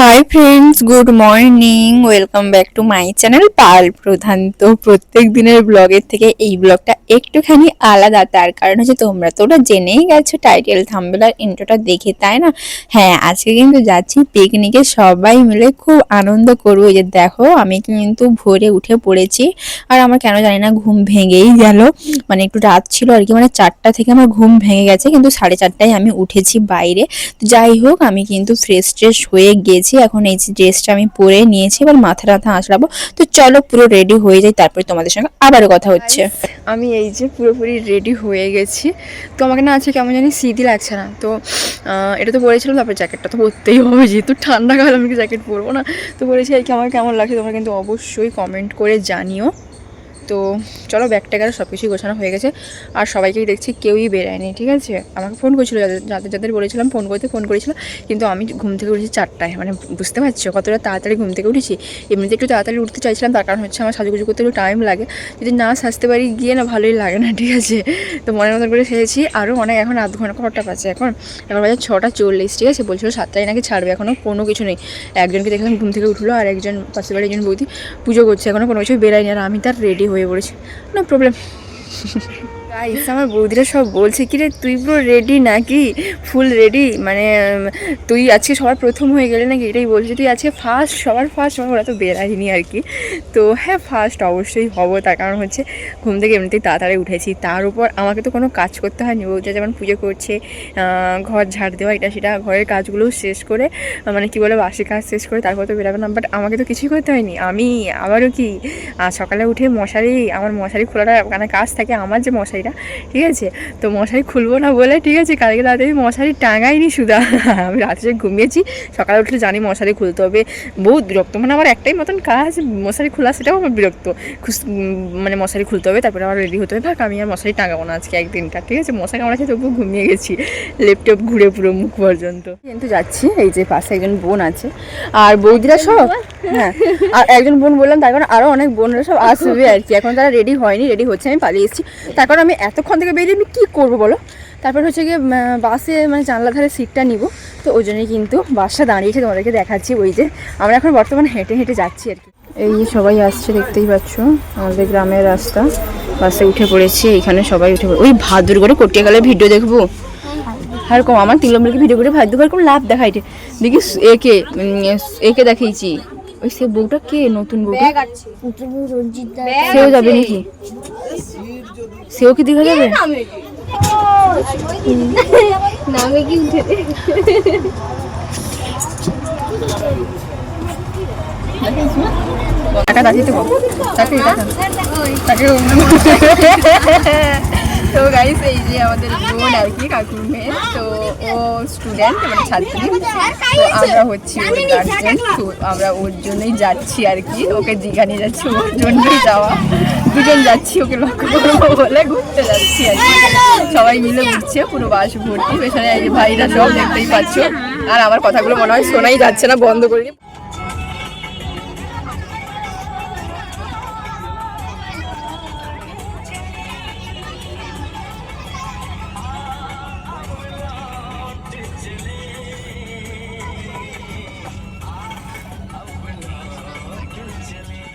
Hi friends good morning welcome back to my channel Pal Pradhan তো প্রত্যেক দিনের ব্লগের থেকে এই ব্লগটা একটুখানি আলাদা, তার কারণ হচ্ছে তোমরা তো ওটা জেনেই গেছো টাইটেল থাম্বেল আর ইন্ট্রোটা দেখে, তাই না? হ্যাঁ আজকে কিন্তু যাচ্ছি পিকনিকে সবাই মিলে খুব আনন্দ করব। যে দেখো, আমি কিন্তু ভোরে উঠে পড়েছি, আর আমার কেন জানি না ঘুম ভেঙেই গেল। মানে একটু রাত ছিল আর কি মানে চারটা থেকে আমার ঘুম ভেঙে গেছে, কিন্তু সাড়ে চারটায় আমি উঠেছি বাইরে। তো যাই হোক, আমি কিন্তু ফ্রেশ ট্রেশ হয়ে গেছি। এখন এই ড্রেসটা আমি পরে নিয়েছি, এবার মাথা টাথা আঁচড়াবো। তো চলো পুরো রেডি হয়ে যাই, তারপরে তোমাদের সঙ্গে আবারও কথা হচ্ছে। আমি এই যে পুরোপুরি রেডি হয়ে গেছি। তো আমাকে না আছে কেমন জানি সিদি লাগছে না। তো এটা তো পরেছিলাম তারপরে জ্যাকেটটা তো পরতেই হবে। যেহেতু ঠান্ডাকাল আমি জ্যাকেট পরবো না? তো বলেছি আর কি, আমার কেমন লাগছে, তোমরা কিন্তু অবশ্যই কমেন্ট করে জানিও। তো চলো ব্যাগ ট্যাগ সব কিছুই গোছানো হয়ে গেছে। আর সবাইকেই দেখছি কেউই বেরায়নি, ঠিক আছে? আমাকে ফোন করেছিল, যাদের যাদের বলেছিলাম ফোন করতে ফোন করেছিল, কিন্তু আমি ঘুম থেকে উঠেছি চারটায় মানে বুঝতে পারছ কতটা তাড়াতাড়ি ঘুম থেকে উঠেছি। এমনিতে একটু তাড়াতাড়ি উঠতে চাইছিলাম, তার কারণ হচ্ছে আমার সাজুগুজু করতে একটু টাইম লাগে। যদি না সাজতে পারি, গিয়ে না ভালোই লাগে না, ঠিক আছে? তো মনের মতন করে সেরেছি আরও অনেক, এখন আধ ঘণ্টা কটা পাচ্ছে এখন। এখন বাজার ছটা চল্লিশ, ঠিক আছে? বলছিল সাতটায় নাকি ছাড়বে এখনও কোনো কিছু নেই। একজনকে দেখলাম ঘুম থেকে উঠল, আর একজন পাশের বাড়ি একজন বৌদি পুজো করছে এখনও কোনো কিছু বেরায়নি, আর আমি তার রেডি হয়ে পড়েছি। নো প্রবলেম গাইস আমার বৌদিরা সব বলছে কি রে তুই পুরো রেডি নাকি? ফুল রেডি মানে তুই আজকে সবার প্রথম হয়ে গেলে নাকি? এটাই বলছে, তুই আজকে ফার্স্ট সবার ফার্স্ট আমার ওরা তো বেরাইনি আর কি। তো হ্যাঁ ফার্স্ট অবশ্যই হব, তার কারণ হচ্ছে ঘুম থেকে এমনিতেই তাড়াতাড়ি উঠেছি। তার উপর আমাকে তো কোনো কাজ করতে হয়নি বৌদিরা যেমন পুজো করছে ঘর ঝাড় দেওয়া, এটা সেটা ঘরের কাজগুলো শেষ করে মানে কি বলে, বাসি কাজ শেষ করে তারপর তো বেরাবে না বাট আমাকে তো কিছুই করতে হয়নি। আমি, আবারও কি সকালে উঠে মশারি, আমার মশারি খোলাটা মানে কাজ থাকে, আমার যে মশারিটা ঠিক আছে? তো মশারি খুলবো না বলে ঠিক আছে কালকে রাতে আমি মশারি টাঙাইনি সুদা আমি রাত্রে ঘুমিয়েছি সকালে উঠলে জানি মশারি খুলতে হবে। বহুত বিরক্ত মানে আমার একটাই মতন কাজ মশারি খোলা সেটাও আমার বিরক্ত। উম, মানে মশারি খুলতে হবে তারপরে আবার রেডি হতে হবে। থাক আমি আর মশারি টাঙাবো না আজকে একদিনটা ঠিক আছে? মশারি আমার আছে তবুও ঘুমিয়ে গেছি। ল্যাপটপ ঘুরে পুরো মুখ পর্যন্ত। কিন্তু যাচ্ছি এই যে পাশে একজন বোন আছে। আর বৌদিরা সব হ্যাঁ আর একজন বোন বললাম তার কারণ আরও অনেক বোনরা সব আসবে আর কি। এখন তারা রেডি হয়নি রেডি হচ্ছে আমি পালিয়ে এসেছি। তার কারণ আমি এতক্ষণ থেকে বেরিয়ে আমি কী করব বলো? তারপর হচ্ছে গিয়ে বাসে মানে জানলা ধারে সিটটা নিব। তো ওই জন্যই কিন্তু বাসটা দাঁড়িয়েছে, তোমাদেরকে দেখাচ্ছি ওই যে। আমরা এখন বর্তমানে হেঁটে হেঁটে যাচ্ছি আর কি। এই সবাই আসছে, দেখতেই পাচ্ছ আমাদের গ্রামের রাস্তা। বাসে উঠে পড়েছি, এখানে সবাই উঠে পড়ে ওই ভাদুর করে কটিয়াকালের ভিডিও দেখব। আর কম, আমার তিন নম্বরকে ভিডিও করে ভাই দুবার কোনো লাভ দেখাইটে দেখি একে একে দেখাইছি? ওই সে বউটা কে? নতুন বউটা? সেও যাবে নাকি? সেও কি দীঘা যাবে? নামে কি উঠে টাকা দাঁড়িয়ে দেবো তাকে তাকে তো গাইস এই যে আমাদের বোন আর কি কাকুর মেয়ে তো ও স্টুডেন্ট মানে ছাত্রী। তো আমরা হচ্ছি ওর গার্জেন তো আমরা ওর জন্যই যাচ্ছি আর কি। ওকে দীঘা নিয়ে যাচ্ছি ওর জন্যই যাওয়া। দুজন যাচ্ছি ওকে লক্ষ্য করব বলে ঘুরতে যাচ্ছি আর কি। সবাই মিলে ঘুরছে পুরো বাস ভর্তি। পেছনে ভাইরা সব দেখতেই পাচ্ছ। আর আমার কথাগুলো মনে হয় শোনাই যাচ্ছে না বন্ধ করে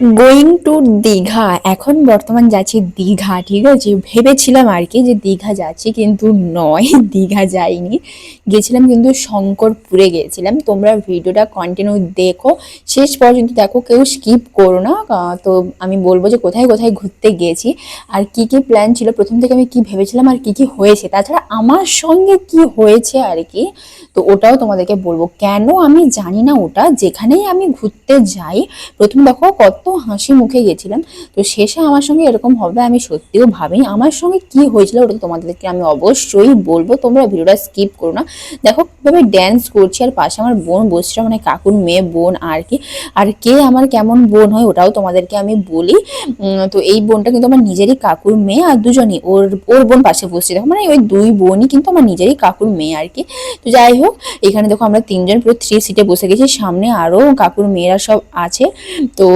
গোয়িং টু দীঘা। এখন বর্তমান যাচ্ছি দীঘা, ঠিক আছে? ভেবেছিলাম আর কি যে দীঘা যাচ্ছি, কিন্তু নয়, দীঘা যাইনি। গেছিলাম কিন্তু শঙ্করপুরে গেছিলাম। তোমরা ভিডিওটা কন্টিনিউ দেখো। শেষ পর্যন্ত দেখো, কেউ স্কিপ করো না। তো আমি বলব যে কোথায় কোথায় ঘুরতে গেছি। আর কি কি প্ল্যান ছিল? প্রথম থেকে আমি কি ভেবেছিলাম আর কি কি হয়েছে? তাছাড়া আমার সঙ্গে কি হয়েছে আর কি, তো ওটাও তোমাদেরকে বলব। কেন আমি জানি না ওটা। যেখানেই আমি ঘুরতে যাই, প্রথম দেখো কত হাসি মুখে গেছিলাম। তো শেষে আমার সঙ্গে এরকম হবে, আমি সত্যিও ভাবিনি। আমার সঙ্গে কি হয়েছিল ওটা তোমাদেরকে আমি অবশ্যই বলব। তোমরা ভিডিওটা স্কিপ করো না। দেখো কীভাবে ড্যান্স করছি আর পাশে আমার বোন বসছে মানে কাকুর মেয়ে বোন আর কি। আর কে আমার কেমন বোন হয় ওটাও তোমাদেরকে আমি বলি। তো এই বোনটা কিন্তু আমার নিজেরই কাকুর মেয়ে আর দুজনই। ওর ওর বোন পাশে বসছে। দেখো মানে ওই দুই বোনই কিন্তু আমার নিজেরই কাকুর মেয়ে আর কি। তো যাই হোক, এখানে দেখো আমরা তিনজন পুরো থ্রি সিটে বসে গেছি। সামনে আরও কাকুর মেয়েরা সব আছে। তো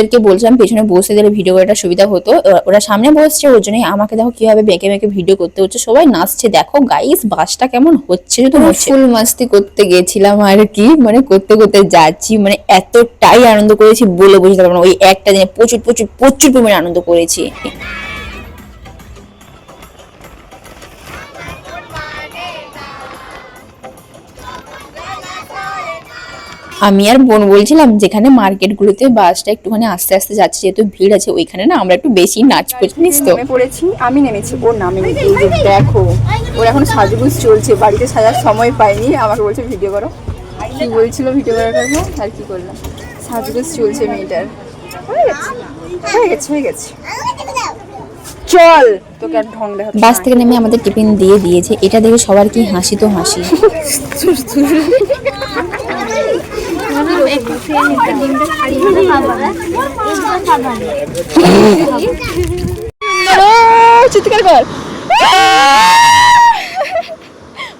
ওদেরকে বলছিলাম পেছনে বসে গেলে ভিডিও করাটা সুবিধা হতো। ওরা- সামনে বসছে ওর জন্যই আমাকে দেখো কীভাবে বেঁকে বেঁকে ভিডিও করতে হচ্ছে। সবাই নাচছে দেখো গাইস বাসটা কেমন হচ্ছে তো ফুল মাস্তি করতে গেছিলাম আর কি মানে করতে করতে যাচ্ছি মানে এতটাই আনন্দ করেছি বলে বুঝতে পারব না। ওই একটা দিনে প্রচুর প্রচুর প্রচুর পরিমাণে আনন্দ করেছি। আমি আর বোন বলছিলাম যেখানে মার্কেটগুলোতে বাসটা একটুখানি আস্তে আস্তে যাচ্ছে যেহেতু ভিড় আছে ওইখানে না আমরা একটু বেশি নাচ করছি জানিস তো? পড়েছি আমি নেমেছি ওর নামে দেখো ওর এখন সাজগুজ চলছে বাড়িতে সাজার সময় পাইনি আমাকে বলছে ভিডিও করো। কি বলছিল ভিডিও করার কথা আর কি করলাম? সাজগুজ চলছে মেয়েটার। হয়ে গেছে হয়ে গেছে হয়ে গেছে। চল তোকে আর ঢং দেখা বাস থেকে নেমে আমাদের টিফিন দিয়ে দিয়েছে এটা দেখে সবার কি হাসি তো হাসি। চিৎকার কর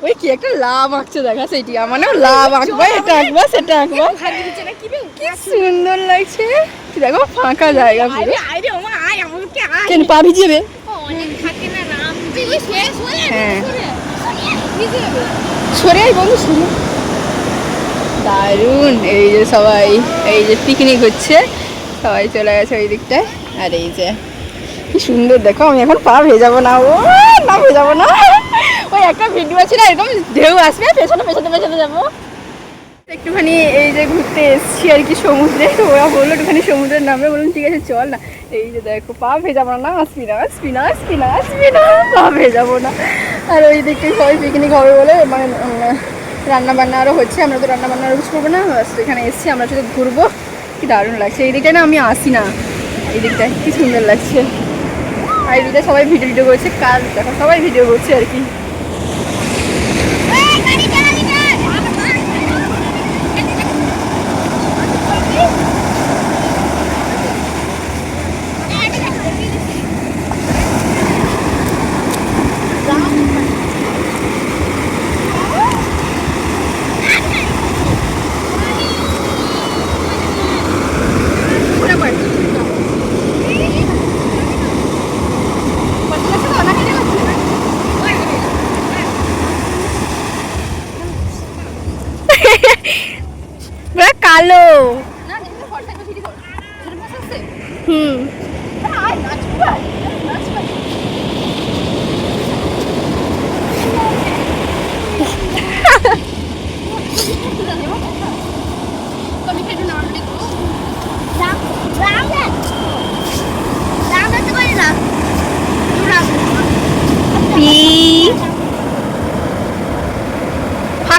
ওই কি একটা লাভ আঁকছে দেখা সেইটি আমারও লাভ আঁকবা এটা আঁকবা সেটা আঁকবা। কি সুন্দর লাগছে। দেখো ফাঁকা জায়গা পুরো। কেন পা ভিজিয়ে হ্যাঁ। সরে আই বন্ধু শুনো। দারুণ, এই যে সবাই, এই যে পিকনিক হচ্ছে, সবাই চলে গেছে ওই দিকটায় আর এই যে, কি সুন্দর, দেখো, আমি এখন পা ভেজাবো না, ও, না ভেজাবো না। ওই একটা ভিডিও আছে না, এরকম ঢেউ আসবে, পেছনে পেছনে পেছনে যাব। একটুখানি এই যে ঘুরতে এসছি আর কি সমুদ্রে, তো ওরা বলল একটুখানি সমুদ্রের নামে বলুন ঠিক আছে, চল না। এই যে দেখো, পা ভেজাবো না আসবি না আসবি না আসবি না আসবি না পা ভেজাবো না। আর ওই দিকে সবাই পিকনিক হবে বলে মানে রান্না বান্না আরও হচ্ছে, আমরা তো রান্নাবান্না আরও কিছু করব না। এখানে এসছি, আমরা শুধু ঘুরবো। কি দারুণ লাগছে। এই দিকটায় না আমি আসি না। এই দিকটায়, কি সুন্দর লাগছে। আর এই দিকটায় সবাই ভিডিও ভিডিও করছে, কাল দেখো, সবাই ভিডিও করছে আর কি।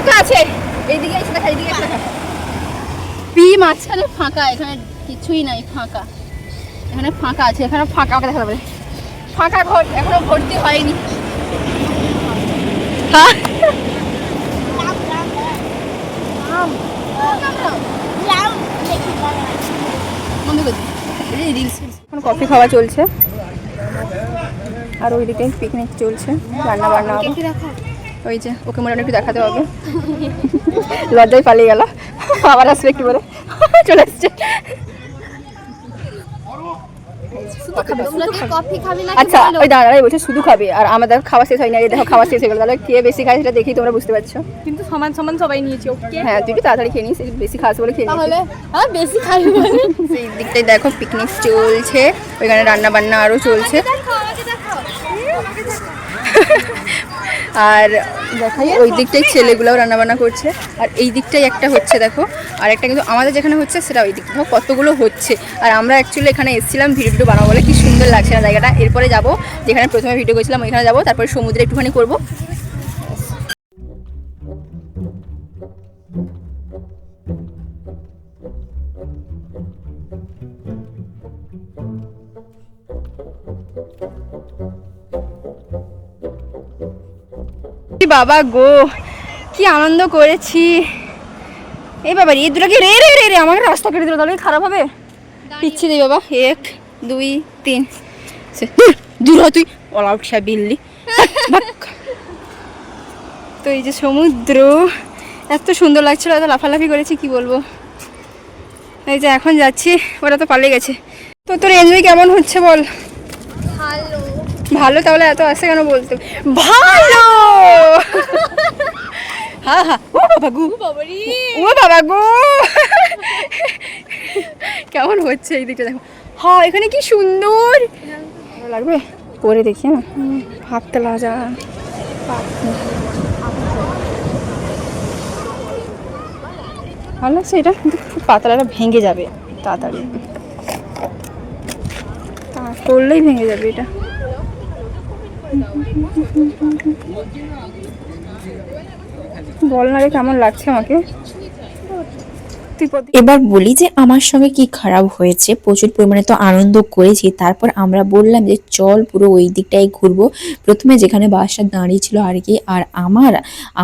ফাঁকা আছে। এইদিকে এসে দেখা এইদিকে এসে দেখা। পি মাঝখানে ফাঁকা এখানে কিছুই নাই ফাঁকা। এখানে ফাঁকা আছে এখানে ফাঁকা দেখা যাবে ফাঁকা ঘর এখনও ভর্তি হয়নি। হ্যাঁ? কফি খাওয়া চলছে। আর ওইদিকে পিকনিক চলছে। রান্না বান্না ওই যে ওকে মনে হয় একটু দেখাতে হবে। লজ্জায় পালিয়ে গেল। আবার আসবে একটু পরে চলে না আচ্ছা ওই দাঁড়াই বলছে শুধু খাবে। আর আমাদের খাওয়া শেষ হয়নি আর এই দেখো খাওয়া শেষ হয়ে গেল। তাহলে কে বেশি খায় সেটা দেখেই তোমরা বুঝতে পারছ। কিন্তু সমান সমান সবাই নিয়েছি ওকে হ্যাঁ তুই তাড়াতাড়ি খেয়ে নিস? বেশি খাস বলে খেয়ে তাহলে হ্যাঁ বেশি খাই বলে। সেই দিকটায় দেখো পিকনিক চলছে। ওইখানে রান্না বান্না আরও চলছে আর ওই দিকটাই ছেলেগুলোও রান্না বান্না করছে। আর এই দিকটাই একটা হচ্ছে, দেখো, আর একটা কিন্তু আমাদের যেখানে হচ্ছে, সেটা ওই দিক। দেখো, কতগুলো হচ্ছে। আর আমরা অ্যাকচুয়ালি এখানে এসেছিলাম, ভিডিও ভিডিও বানাবো বলে। কি সুন্দর লাগছে না জায়গাটা। এরপরে যাব, যেখানে প্রথমে ভিডিও করেছিলাম, ওইখানে যাব। তারপরে সমুদ্রে একটুখানি করব। বাবা গো কি আনন্দ করেছি। এই বাবা এই দুটো কি রে রে রে রে আমাকে রাস্তা কেটে দিল তাহলে খারাপ হবে? পিচ্ছি দিই বাবা এক দুই তিন সে, দূর, হ তুই অল আউট বিল্লি তো এই যে সমুদ্র এত সুন্দর লাগছিল এত লাফালাফি করেছি কি বলব? এই যে এখন যাচ্ছি ওরা তো পালিয়ে গেছে। তো তোর এনজয় কেমন হচ্ছে বল? ভালো তাহলে এত আসে কেন বলতে? ভালো! হ্যাঁ হ্যাঁ ও বাবা গু। ও বাবা গো। কেমন হচ্ছে এই দিকটা দেখো। হ্যাঁ এখানে কি সুন্দর। ভালো লাগবে? পরে দেখি না ভাবতে লাগা। ভালো লাগছে এটা? কিন্তু খুব পাতলাটা ভেঙে যাবে তাড়াতাড়ি। তা করলেই ভেঙে যাবে এটা। বল না রে কেমন লাগছে আমাকে? এবার বলি যে আমার সঙ্গে কি খারাপ হয়েছে প্রচুর পরিমাণে তো আনন্দ করেছি তারপর আমরা বললাম যে চল পুরো ওই দিকটাই ঘুরবো। প্রথমে যেখানে বাসটা দাঁড়িয়ে ছিল আর কি আর আমার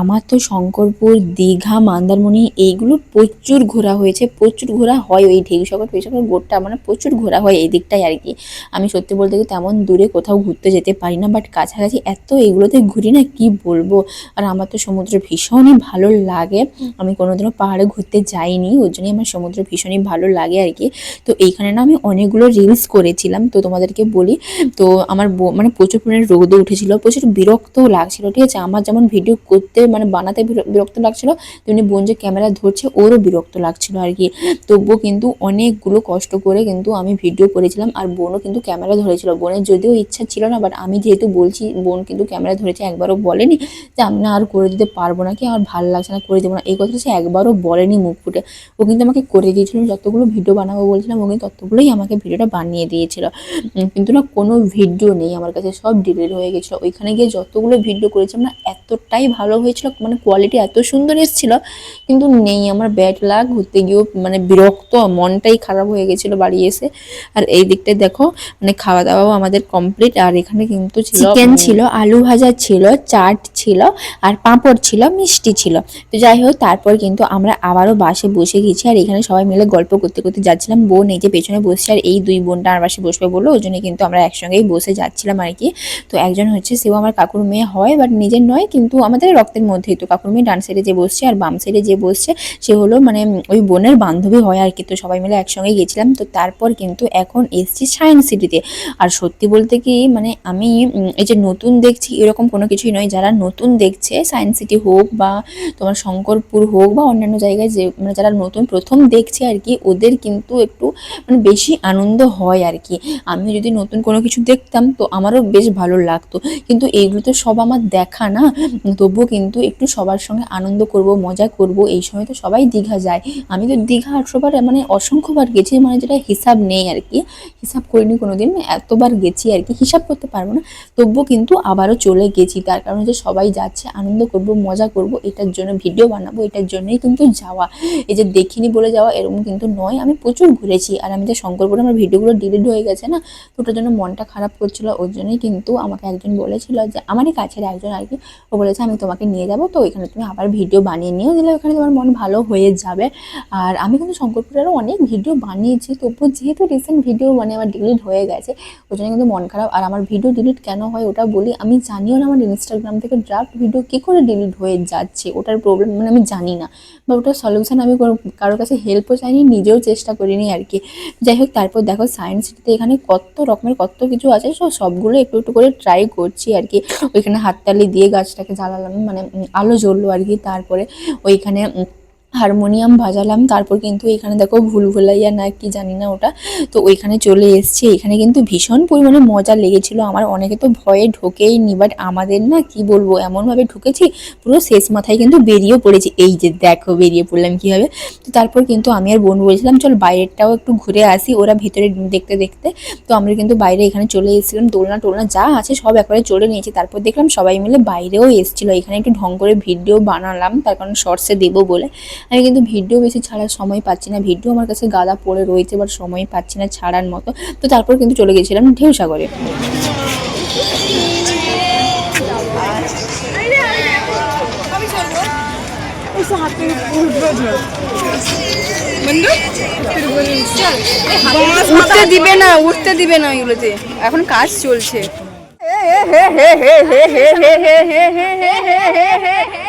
আমার তো শঙ্করপুর দীঘা মন্দারমণি এইগুলো প্রচুর ঘোরা হয়েছে প্রচুর ঘোরা হয় ওই ঢেউসাগর ফেউসাগর গোটটা মানে প্রচুর ঘোরা হয় এই দিকটাই আর কি। আমি সত্যি বলতে কি তেমন দূরে কোথাও ঘুরতে যেতে পারি না বাট কাছাকাছি এত এগুলোতে ঘুরি না কি বলব? আর আমার তো সমুদ্র ভীষণই ভালো লাগে। আমি কোনোদিনও পাহাড়ে ঘুরতে যাইনি ওই জন্যই আমার সমুদ্র ভীষণই ভালো লাগে আর কি। তো এইখানে না আমি অনেকগুলো রিলস করেছিলাম, তো তোমাদেরকে বলি। তো আমার মানে প্রচুর পরিমাণে রোদও উঠেছিল, প্রচুর বিরক্তও লাগছিল, ঠিক আছে? আমার যেমন ভিডিও করতে মানে বানাতে বির- বিরক্ত লাগছিল, তেমনি বোন যে ক্যামেরা ধরছে, ওরও বিরক্ত লাগছিল আর কি। তবুও কিন্তু অনেকগুলো কষ্ট করে কিন্তু আমি ভিডিও করেছিলাম, আর বোনও কিন্তু ক্যামেরা ধরেছিল। বোনের যদিও ইচ্ছা ছিল না বাট আমি যেহেতু বলছি, বোন কিন্তু ক্যামেরা ধরেছে, একবারও বলেনি যে আমি না আর করে দিতে পারব না কি আমার ভালো লাগছে না, করে দেবো না। এই কথাটা সে একবারও বলেনি মুখ ফুটে। ও কিন্তু আমাকে করে দিয়েছিল যতগুলো ভিডিও বানাবো বলছিলাম ও কিন্তু ততগুলোই আমাকে ভিডিওটা বানিয়ে দিয়েছিল। কিন্তু না কোনো ভিডিও নেই আমার কাছে সব ডিলিট হয়ে গেছিল। ওইখানে গিয়ে যতগুলো ভিডিও করেছিলাম না এতটাই ভালো হয়েছিল মানে কোয়ালিটি এত সুন্দর এসেছিল কিন্তু নেই। আমার ব্যাড লাগ ঘুরতে গিয়েও মানে বিরক্ত মনটাই খারাপ হয়ে গেছিল বাড়ি এসে। আর এই দিকটায় দেখো মানে খাওয়া দাওয়াও আমাদের কমপ্লিট আর এখানে কিন্তু চিকেন ছিল আলু ভাজা ছিল চাট ছিল আর পাঁপড় ছিল মিষ্টি ছিল। তো যাই হোক তারপর কিন্তু আমরা আবারও বাসে বসে গেছি আর এখানে সবাই মিলে গল্প করতে করতে যাচ্ছিলাম। বোন এই যে পেছনে বসছে আর এই দুই বোনটা আমার পাশে বসবে বলল, ওই জন্য কিন্তু আমরা একসঙ্গেই বসে যাচ্ছিলাম আর কি। তো একজন হচ্ছে সেও আমার কাকুর মেয়ে হয় বাট নিজের নয়, কিন্তু আমাদের রক্তের মধ্যেই তো কাকুর মেয়ে ডান সাইডে যে বসছে আর বাম সাইডে যে বসছে, সে হলো মানে ওই বোনের বান্ধবী হয় আর কি। তো সবাই মিলে একসঙ্গে গেছিলাম তো তারপর কিন্তু এখন এসছি সায়েন্স সিটিতে আর সত্যি বলতে কি মানে আমি এই যে নতুন দেখছি, এরকম কোনো কিছুই নয়। যারা নতুন দেখছে সায়েন্স সিটি হোক বা তোমার শঙ্করপুর হোক বা অন্যান্য জায়গায় যে মানে যারা নতুন প্রথম দেখছে আর কি, ওদের কিন্তু একটু মানে বেশি আনন্দ হয় আর কি। আমি যদি নতুন কোনো কিছু দেখতাম তো আমারও বেশ ভালো লাগতো। কিন্তু এইগুলো তো সব আমার দেখা না, তবুও কিন্তু একটু সবার সঙ্গে আনন্দ করব, মজা করব, এই সময় তো সবাই দীঘা যায়। আমি তো দীঘা আটশোবার মানে অসংখ্যবার গেছি মানে যেটা হিসাব নেই আর কি। হিসাব করিনি কোনোদিন, এতবার গেছি আর কি, হিসাব করতে পারব না। তবুও কিন্তু আবারও চলে গেছি, তার কারণ হচ্ছে সবাই যাচ্ছে, আনন্দ করব, মজা করব, এটার জন্য ভিডিও বানাবো, এটার জন্যই কিন্তু যাওয়া। এই যে দেখিনি বলে যাওয়া এরকম কিন্তু নয়। আমি প্রচুর ঘুরেছি আর আমি যে শঙ্করপুরে আমার ভিডিওগুলো ডিলিট হয়ে গেছে না তো ওটার জন্য মনটা খারাপ করছিল। ওর জন্যই কিন্তু আমাকে একজন বলেছিল যে, আমারই কাছের একজন আর কি। ও বলেছে, আমি তোমাকে নিয়ে যাব, তো ওইখানে তুমি আবার ভিডিও বানিয়ে নিও, দিলে ওখানে তোমার মন ভালো হয়ে যাবে। আর আমি কিন্তু শঙ্করপুরে আরও অনেক ভিডিও বানিয়েছি তবুও যেহেতু রিসেন্ট ভিডিও মানে আমার ডিলিট হয়ে গেছে ওই জন্য কিন্তু মন খারাপ। আর আমার ভিডিও ডিলিট কেন হয় ওটা বলি, আমি জানিও না আমার ইনস্টাগ্রাম থেকে ড্রাফট ভিডিও কী করে ডিলিট হয়ে যাচ্ছে, ওটার প্রবলেম মানে আমি জানি না। বা ওটার সলিউশন আমি কারোর কাছে হেল্পও চাইনি, নিজেও চেষ্টা করিনি আর কি। যাই হোক তারপর দেখো সায়েন্স সিটিতে এখানে কত রকমের কত কিছু আছে সব সবগুলো একটু একটু করে ট্রাই করছি আর কি। ওইখানে হাততালি দিয়ে গাছটাকে জ্বালালাম মানে আলো জ্বললো আর কি। তারপরে ওইখানে হারমোনিয়াম বাজালাম, তারপর কিন্তু এখানে দেখো ভুল ভুলাইয়া না কি জানি না ওটা, তো ওইখানে চলে এসেছি। এখানে কিন্তু ভীষণ পরিমাণে মজা লেগেছিল, আমার অনেকে তো ভয়ে ঢোকেই নি বাট আমাদের না কি বলব, এমনভাবে ঢুকেছি, পুরো শেষ মাথায় কিন্তু বেরিয়েও পড়েছি। এই যে দেখো বেরিয়ে পড়লাম কীভাবে। তো তারপর কিন্তু আমি আর বোন বলছিলাম, চল বাইরেরটাও একটু ঘুরে আসি, ওরা ভিতরে দেখতে দেখতে। তো আমরা কিন্তু বাইরে এখানে চলে এসেছিলাম, দোলনা টোলনা যা আছে সব একবারে চলে নিয়েছি। তারপর দেখলাম সবাই মিলে বাইরেও এসেছিল, এখানে একটু ঢং করে ভিডিও বানালাম, তার কারণ শর্টসে দেবো বলে। আমি কিন্তু ভিডিও বেশি ছাড়ার সময় পাচ্ছি না ভিডিও আমার কাছে গাদা পড়ে রয়েছে বাট সময় পাচ্ছি না ছাড়ার মতো তো তারপর কিন্তু চলে গেছিলাম ঢেউ সাগরে উঠতে দিবে না উঠতে দিবে না ওইগুলোতে এখন কাজ চলছে হে হে হে হে আজ কি ওই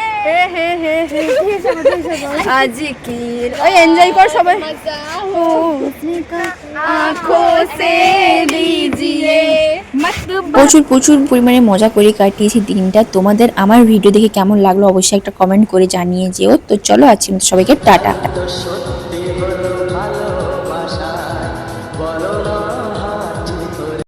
আঁখো সে দিজিয়ে প্রচুর প্রচুর পরিমাণে মজা করে কাটিয়েছি দিনটা। তোমাদের আমার ভিডিও দেখে কেমন লাগল অবশ্যই একটা কমেন্ট করে জানিয়ে যেও। তো চলো আজকে সবাইকে টাটা।